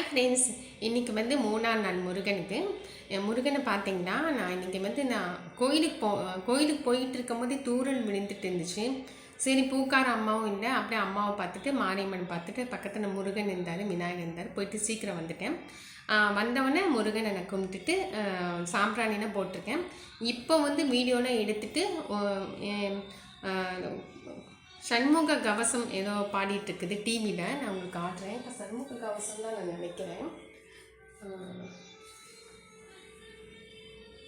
Hi friends. இன்றைக்கி வந்து மூணாம் நாள் முருகனுக்கு. என் முருகனை பார்த்தீங்கன்னா நான் இன்றைக்கி வந்து நான் கோயிலுக்கு போ கோயிலுக்கு போயிட்டு இருக்கும்போதே தூரல் விழுந்துட்டு இருந்துச்சு. சரி பூக்கார அம்மாவும் இல்லை. அப்படியே அம்மாவை பார்த்துட்டு மாரியம்மன் பார்த்துட்டு பக்கத்தில் முருகன் இருந்தார் விநாயகர் இருந்தார். போயிட்டு சீக்கிரம் வந்துட்டேன். வந்தவொடனே முருகனை நான் கும்பிட்டுட்டு சாம்பிராணினா போட்டிருக்கேன். இப்போ வந்து வீடியோலாம் எடுத்துட்டு சண்முக கவசம் ஏதோ பாடிட்டு இருக்குது டிவியில் நான் உங்களுக்கு காட்டுறேன். இப்போ சண்முக கவசம் தான் நான் நினைக்கிறேன்.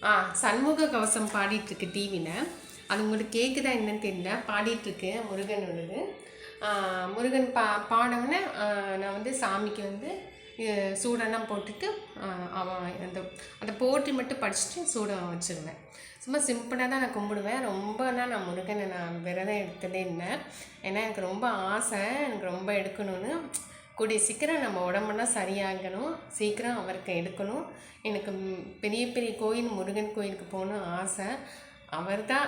ஆ சண்முக கவசம் பாடிட்டு இருக்கு டிவியில் அது உங்களுக்கு கேட்குதா என்னன்னு தெரியல. பாடிட்டு இருக்கு முருகனோடது முருகன் பா பாடவுடனே நான் வந்து சாமிக்கு வந்து சூடெல்லாம் போட்டுட்டு அவன் அந்த அந்த போட்டி மட்டும் படிச்சுட்டு சூடம் வச்சுருவேன். சும்மா சிம்பிளாக தான் நான் கும்பிடுவேன். ரொம்பலாம் நான் முருகனை நான் விரதம் எடுத்ததே இல்லை. ஏன்னா எனக்கு ரொம்ப ஆசை. எனக்கு ரொம்ப எடுக்கணும்னு. கூடிய சீக்கிரம் நம்ம உடம்பெல்லாம் சரியாகணும். சீக்கிரம் அவருக்கு எடுக்கணும். எனக்கு பெரிய பெரிய கோயில் முருகன் கோயிலுக்கு போகணும் ஆசை. அவர் தான்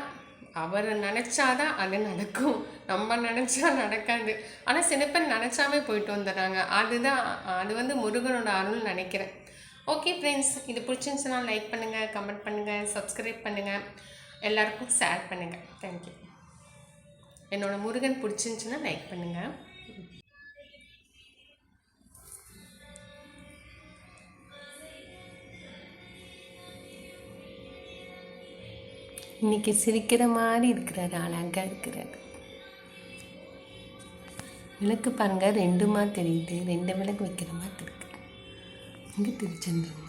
அவரை நினச்சாதான் அது நடக்கும். நம்ம நினச்சா நடக்காது. ஆனால் சில பேர் நினச்சாமே போயிட்டு வந்துடுறாங்க. அதுதான் அது வந்து முருகனோட அருள் நினைக்கிறேன். ஓகே ஃப்ரெண்ட்ஸ் இது பிடிச்சிருந்துச்சுன்னா லைக் பண்ணுங்கள் கமெண்ட் பண்ணுங்கள் சப்ஸ்கிரைப் பண்ணுங்கள் எல்லாருக்கும் ஷேர் பண்ணுங்கள் தேங்க்யூ என்னோடய முருகன் பிடிச்சிருந்துச்சுன்னா லைக் பண்ணுங்கள் இன்னைக்கு சிரிக்கிற மாதிரி இருக்கிறாரு அழகாக இருக்கிறாரு. விளக்கு பாருங்க ரெண்டுமா தெரியுது ரெண்டு விளக்கு வைக்கிற மாதிரி இருக்கு. இங்கே திருச்செந்தூர்.